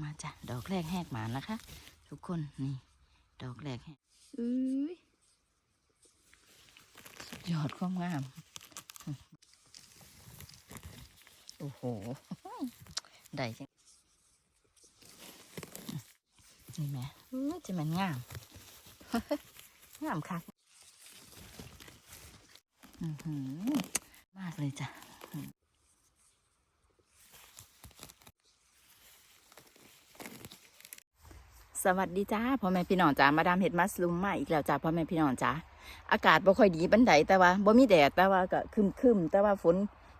มาจ้ะดอกแรกแหกหมานนะคะ ทุกคนนี่ ดอกแรกแหกอุ้ยสุดยอดความงาม โอ้โห ได้จังนี่แหม่อื้อจะมันงาม งามคักอือหือมากเลยจ้ะ สวัสดีจ้าพ่อแม่พี่น้องจ้ามาดามเห็ดมัสลูมมาอีกแล้วจ้าพ่อแม่พี่น้องจ้าอากาศบ่ค่อยดีบันไดแต่ว่าบ่มีแดดแต่ว่าก็ครึมๆแต่ว่าฝน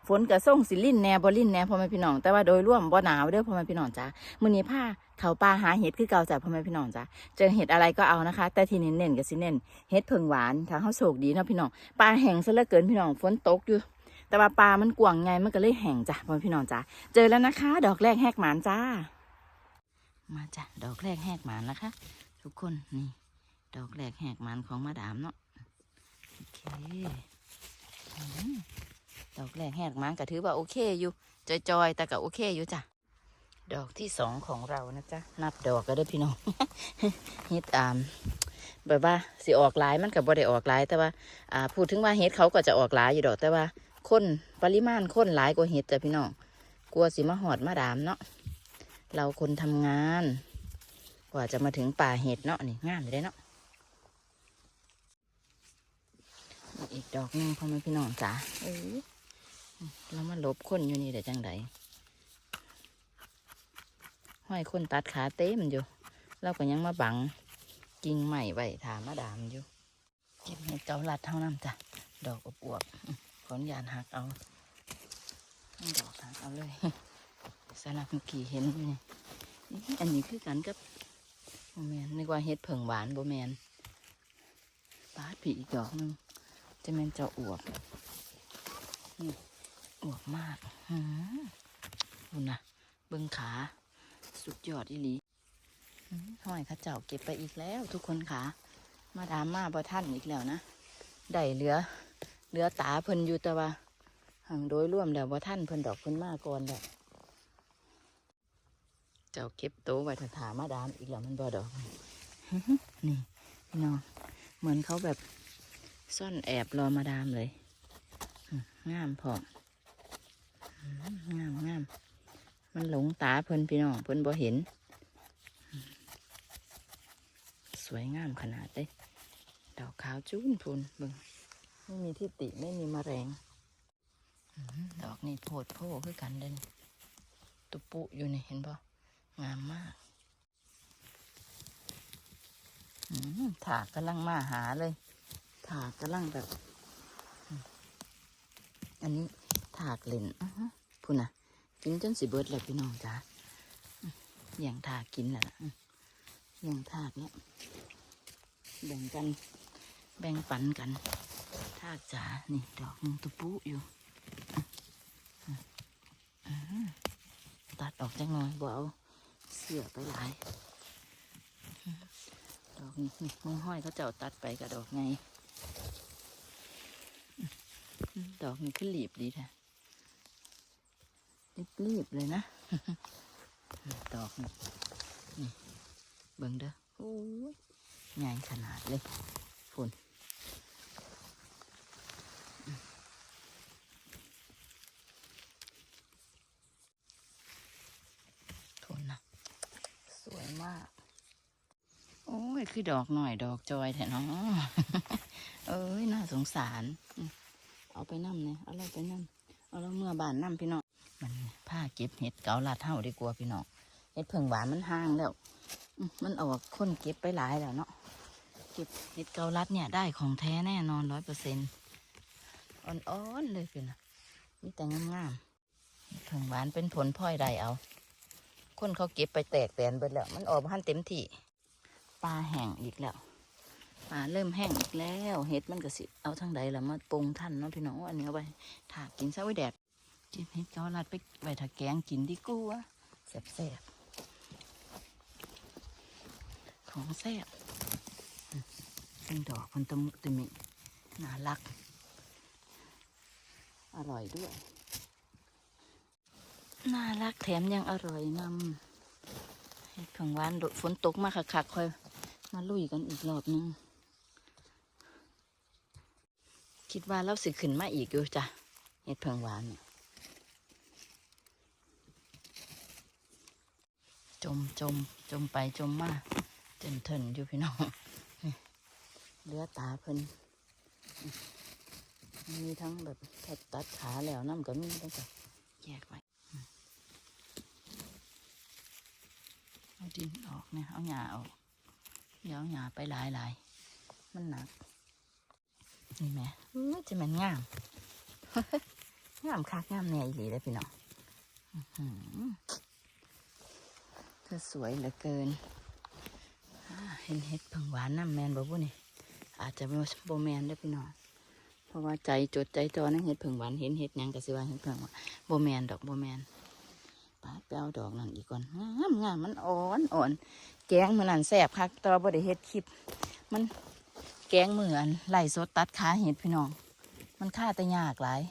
ฝนก็ส่งสิลิ่นแน่บ่ลิ่นแน่พ่อแม่พี่น้องแต่ว่าโดยรวมบ่หนาวเด้อพ่อแม่พี่น้องจ้ามื้อนี้พาเขาป่าหาเห็ดคือเก่าจ้าพ่อแม่พี่น้องจ้าเจอเห็ดอะไรก็เอานะคะ แต่ที่เน้นๆก็สิเน้นเห็ดเพิงหวานถ้าเฮาโชคดีเนาะพี่น้องป่าแห้งซะเหลือเกินพี่น้องฝนตกอยู่ แต่ว่าป่ามันกว้างไงมันก็เลยแห้งจ้ะพ่อแม่พี่น้องจ้าเจอแล้วนะคะ ดอกแรกแหกหมานจ้า มาจ้ะดอกแรกแหกหมานนะคะ ทุกคนนี่ ดอกแรกแหกหมันของมาดามเนาะโอเคอดอกแรกแหกหมันก็ถือว่าโอเคอยู่จอยๆแต่ก็โอเคอยู่จ้ะดอกที่สองของเรานะจ๊ะนับดอกก็ได้พี่น้องเฮ็ดอามแบบว่าสิออกหลายมันกับบ่ได้ออกหลายแต่ว่าอ่า พูดถึงว่าเฮ็ดเขาก็จะออกหลายอยู่ดอกแต่ว่าคนปริมาณคนหลายกว่าเฮ็ดจ้ะพี่น้องกลัวสิมาหอดมาดามเนาะ เราคนทำงาน กว่าจะมาถึงป่าเห็ดเนาะนี่งามเลยเด้เนาะอีกดอกหนึงพ่อแม่พี่น้องจ๋าเอ้ยแล้วมาลบคนอยู่นี่เดี๋ยวจังไดห้อยคนตัดขาเต็มอยู่เราก็ยังมาบังกิ่งใหม่ไว้ถามมาดามอยู่เก็บเห็ดเกาลัดเท่านั้นจ้ะดอกอวบๆอื้อขออนุญาตหักเอาดอกหักเอาเลย สลับเมื่อกี้เห็นอยู่นี่อันนี้คือกันกับโบแมนนึกว่าเฮ็ดเผิงหวานโบแมนปาดผีอีกดอกนึงจะแมนเจะอวบนี่อวบมากหืมดูนะเบิ้งขา สุดยอดอีหลีห้อยข้าเจ้าเก็บไปอีกแล้ว ทุกคนขามาดามมาบ่ท่านอีกแล้วนะได้เหลือ เหลือตาเพิ่นอยู่แต่ว่าหังโดยร่วมแล้วบ่ท่านเพิ่นดอกเพิ่นมาก่อนแล้ว เจ้าเก็บโตไว้ถ้าถามาดามอีกแล้วมันบ่ดอก นี่พี่น้องเหมือนเขาแบบซ่อนแอบรอมาดามเลย งามพองามงามมันหลงตาเพิ่นพี่น้องเพิ่นบ่เห็น สวยงามขนาดเลยดอกขาวจุ้นพูนเบิ่งไม่มีที่ติไม่มีแมลงอืมดอกนี่โพดโพคือกันเด่นตุปุอยู่นี่เห็นปะ งามมากถากกำลังมาหาเลยถากกำลังแบบ อันนี้ถากเล่นอื้อหือพูนะกินจนสิเบิดเลยพี่น้องจ้าอย่างถากกินน่ะนะอย่างถากเนี้ยแบ่งกัน แบ่งปันกันถากจ๋านี่ดอกนึงตุปุอยู่ตัดออกจังหน่อยบ่เอา เสือไปหลายดอกนี้นี่มือห้อยเขาเจ้าตัดไปกับดอกไง ดอกนี้ขึ้นหลีบดีแท้รีบๆเลยนะ ดอกนี้นี่เบิ่งเด้อโอ้ยใหญ่ขนาดเลยฝุ่นทุนนะ สวยมาก โอ้ย คือดอกหน่อยดอกจอยแท้เนาะเอ้ยน่าสงสาร เอาไปนั่มเนี่ยเอาเราไปนั่มเอาเราเมื่อบานนั่มพี่น้องมันผ้าเก็บเห็ดเกาลัดเท่าดีกว่าพี่น้องเห็ดเผิงหวานมันห่างแล้ว มันออกคนเก็บไปหลายแล้วเนาะเก็บเห็ดเกาลัดเนี่ยได้ของแท้แน่นอนร้อยเปอร์เซ็นต์อ่อนๆเลยพี่นะมีแต่งามๆเห็ดเผิงหวานเป็นผลพลอยได้เอา คนเขาเก็บไปแตกแตนเบิดแล้ว มันออกพันเต็มที่ ปลาแห้งอีกแล้วปลาเริ่มแห้งอีกแล้วเห็ดมันก็สิเอาทางใดล่ะมาปรุงท่านเนาะพี่น้องอันนี้เอาไปถากกินซะไว้แดดเก็บเห็ดเกาลัดไปไว้ถ้าแกงกินดีกว่าแซ่บๆของแซ่บอืมเป็นดอกพันตะมุตะมิน่ารัก อร่อยด้วย น่ารักแถมยังอร่อยนำเฮ็ดผังหวานโดฝนตกมาคักๆค่ะคอย มาลุยกันอีกรอบนึง คิดว่าเราสิขึ้นมาอีกอยู่จ้ะเห็ดเผังหวานเนี่ยจมจมจมไปจมมาเจนเทินอยู่พี่น้องเลือตาเพิ่นมีทั้งแบบแตัดขาแล้วน้ำก็มีตั้งแต่แยกไว้เอาดินออกเนี่ยเอาหญ้าออก เดี๋ยวเอาหญ้าไปหลายหลายมันหนัก นี่แม่จะมันงาม งามคักงามแน่อีหลีเลยพี่น้องเธอสวยเหลือเกิน เห็นเห็ดผึ่งหวานน้ำแมนบ่บุนี่อาจจะบ่บ่แมนเด้พี่น้องเพราะว่าใจจดใจจอนั่งเห็ดผึ่งหวานเห็นเห็ดยังกะสิว่าเห็ดผึ่งหวานโบแมนดอกโบแมน ปาดไปเอาดอกนั่นอีกก่อนงามงามมันอ่อนอ่อน แกงมือนั่นแสบคักแตว่าบ่ได้เฮ็ดคลิป มันแกงเหมือนไล่สดตัดขาเห็ดพี่น้อง มันฆ่าแต่ยากหลาย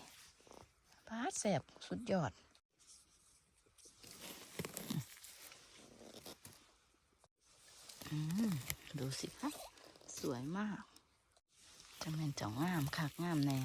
ปาแสบสุดยอดดูสิคะสวยมากจะเป็นเจ้างามคักงามแน่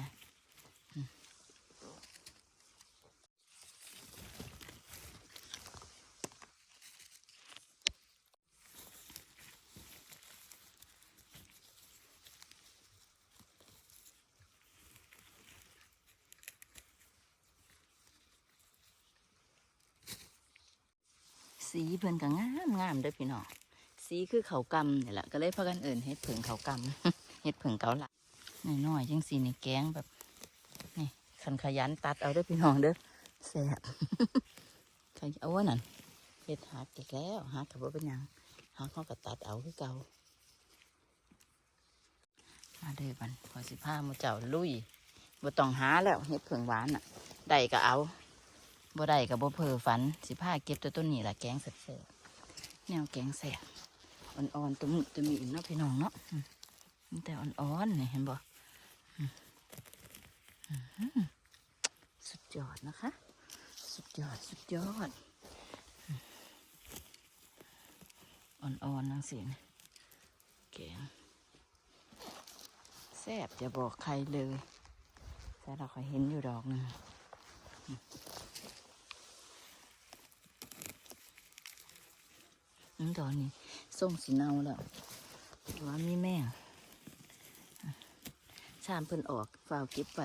สีเพิ่นก็งามงามเด้อพี่น้องสีคือเขากำนี่แหละก็เลยพากันเอิ่นเฮ็ดผึ่งเขากำเฮ็ดผึ่งเกาหลักน้อยๆจังสีในแกงแบบนี่ขันขยันตัดเอาเด้อพี่น้องเด้อแซ่บขยเอาวนั่นเฮ็ดหักอีกแล้วหักกับว่าเป็นยังหักเขาก็ตัดเอาคือเก่ามาเด้อบันพอสิผ้ามาเจ้าลุยบ่ต้องหาแล้วเฮ็ดผึ่งหวานอะได้ก็เอา บ่ได้กับบ่เพอฝันสิผ้าเก็บตัวต้นนี้แหละแกงแซ่บๆแนวแกงแซ่บอ่อนๆตัวมุตัวมีอีกเนาะพี่น้องเนาะแต่อ่อนๆนี่เห็นบ่อืมอืมสุดยอดนะคะ สุดยอดสุดยอดอ่อนๆนั่งสินะแกงแซ่บจะบอกใครเลยแต่เราเคยเห็นอยู่ดอกนึง ตอนนี้ส่งสีเนาแล้วว่ามีแม่งชามเพิ่นออกฝาวเก็บไป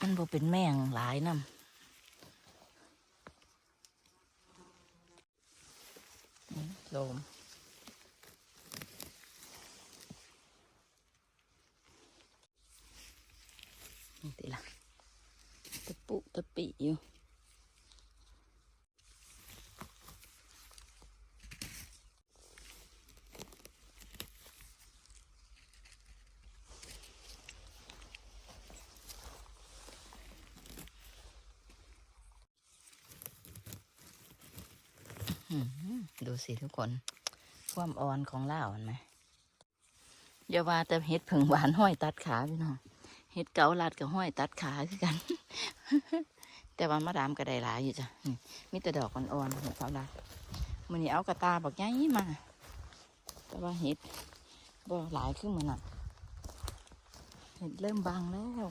มันบ่เป็นแม่งหลายน้ำอืมโลมนี่ติละตะปุตะปิอยู่ อืม ดูสิทุกคน ความอ่อนของเหล้าเห็นไหมอย่าว่าแต่เห็ดผึ่งหวานห้อยตัดขาพี่น้องเห็ดเกาลัดกับห้อยตัดขาคือกัน แต่ว่ามาดามก็ไดหลายอยู่จ้ะมีแต่ดอกอ่อนๆเห็ดเกาลัดมันนี้เอากระตาบอกยัยมา แต่ว่าเห็ดบ่หลายขึ้นเหมือนน่ะเห็ดเริ่มบางแล้ว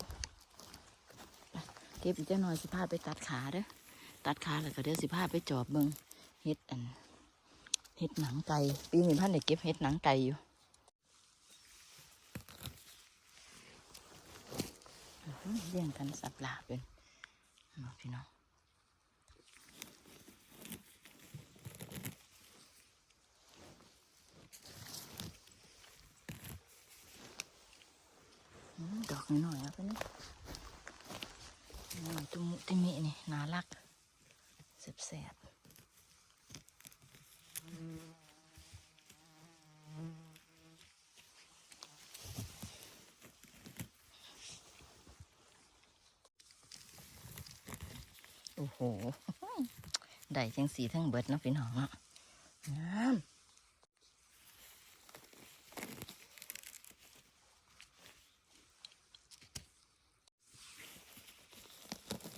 เก็บอีกเจ้าหน่อยสิพาไปตัดขาเด้อตัดขาแล้วก็เดี๋ยวสิพาไปจอบเบิงเฮ็ดอัน เฮ็ดหนังไก่ปีนี้พันได้เก็บเฮ็ดหนังไก่อยู่อื้อหือเลี้ยงกันสับหลาบเป็นบอกพี่น้องอืมดอกน้อยๆเอาไปนี่น้อยตุมุติมินี่น่ารักแซ่บ โอ้โหได้จังสีทั้งเบิดเนาะพี่น้องเนาะงาม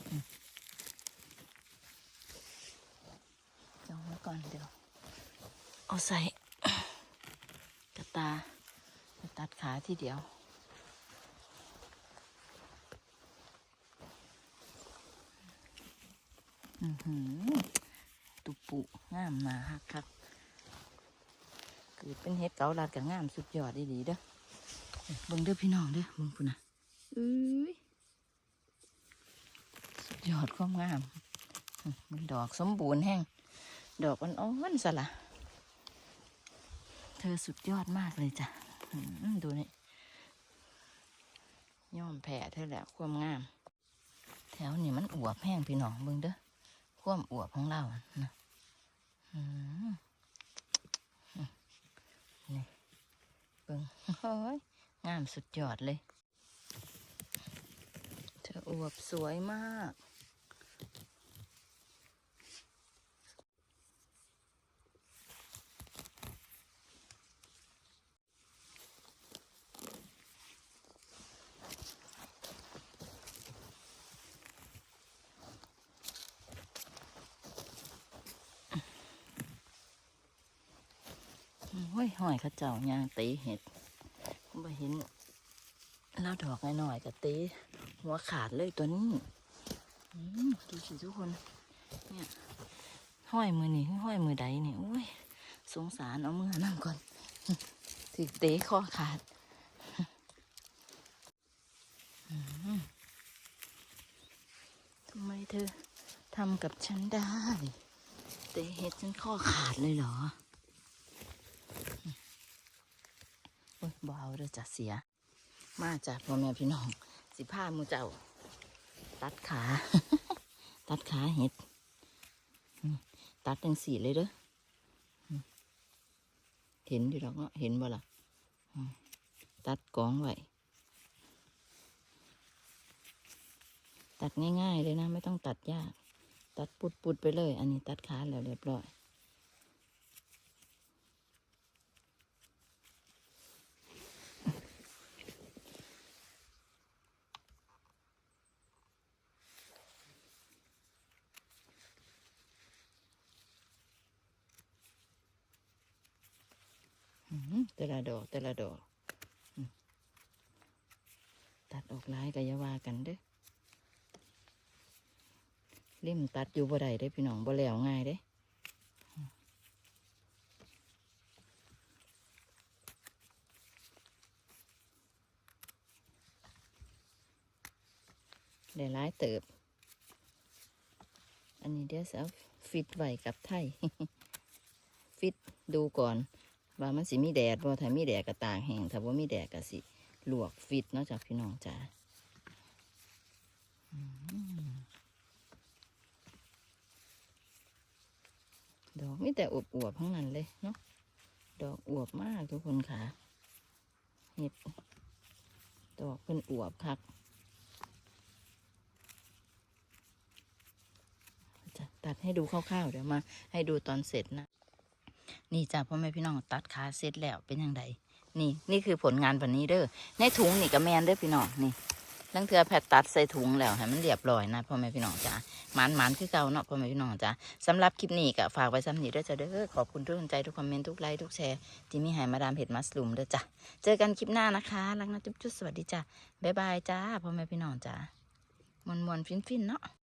อืมจองไว้ก่อนเดี๋ยว เอาใส่กระตาไปตัดขาที่เดียว อือหือ ตุปุงามหนาฮักคักคือเป็นเห็ดเกาลัดกับงามสุดยอดดีๆเด้อเบิ่งเด้อพี่น้องเด้อเบิ่งพุ่นนะอุ้ยสุดยอดความงามอื้อมันดอกสมบูรณ์แห้งดอกมันอ่อนๆสละเธอสุดยอดมากเลยจ้ะอื้อดูนี่ย่อมแผ่เธอแล้วความงาม แถวนี้มันอวบแห้งพี่น้องเบิ่งเด้อ ความอวบของเรานะนี่เบิ่งโอ้ยงามสุดยอดเลย เธออวบสวยมาก เข้าเจ้ายางตีเห็ดบ่เห็นแล้วดอกหน่อยๆกับตีหัวขาดเลยตัวนี้ดูสิทุกคน เนี่ยห้อยมือนี่ห้อยมือใดเนี่ยโอ้ยสงสารเอามือนั่งก่อนถึกเตะคอขาดทำไมเธอทำกับฉันได้ เตะเห็ดฉันข้อขาดเลยเหรอ โอ้ยบ่เอาเด้อจะเสีย มาจากพ่อแม่พี่น้อง สิผ้ามูเจ้า ตัดขา ตัดขาเห็ด ตัดจังสีเลยเด้อ เห็นอยู่ดอกเนาะ เห็นบ่ล่ะอืมตัดกองไว้ ตัดง่ายๆเลยนะ ไม่ต้องตัดยาก ตัดปุดๆไปเลย อันนี้ตัดขาแล้วเรียบร้อย อืม แต่ละดอกแต่ละดอก ตัดออกหลายก็อย่าวากันเด้อเล่มตัดอยู่บ่ได้เด้พี่น้องบ่แล้วง่ายเด้ได้หลายเติบ อันนี้เดี๋ยวจะฟิตไว้กับไทย ฟิตดูก่อน ว่ามันสิมีแดดบ่ถ้ามีแดดก็ตากแห้งถ้าบ่มีแดดก็สิลวกฟิตเนาะจากพี่น้องจ้าดอกมีแต่อวบอวบๆทั้งนั้นเลยเนาะดอกอวบมากทุกคนค่ะเห็ดดอกเป็นอวบคักจะตัดให้ดูคร่าวๆเดี๋ยวมา ให้ดูตอนเสร็จนะ นี่จ้าพ่อแม่พี่น้องตัดขาเสร็จแล้วเป็นยังไงนี่นี่คือผลงานวันนี้เด้อในถุงนี่ก็แมนเด้อพี่น้องนี่ลังเทือแพทตัดใส่ถุงแล้วให้มันเรียบร้อยนะพ่อแม่พี่น้องจ้าหมานหมานคือเก่าเนาะพ่อแม่พี่น้องจ้าสำหรับคลิปนี้ก็ฝากไว้ซ้ำนี้เด้อจ้าเด้อขอบคุณทุกกำลังใจทุกคอมเมนต์ทุกไลค์ทุกแชร์ที่มีให้มาดามเห็ดมัสลูมเด้อจ้าเจอกันคลิปหน้านะคะรักนะจุ๊บจุ๊บสวัสดีจ้าบ๊ายบายจ้าพ่อแม่พี่น้องจ้ามวนมวนฟินฟินเนาะ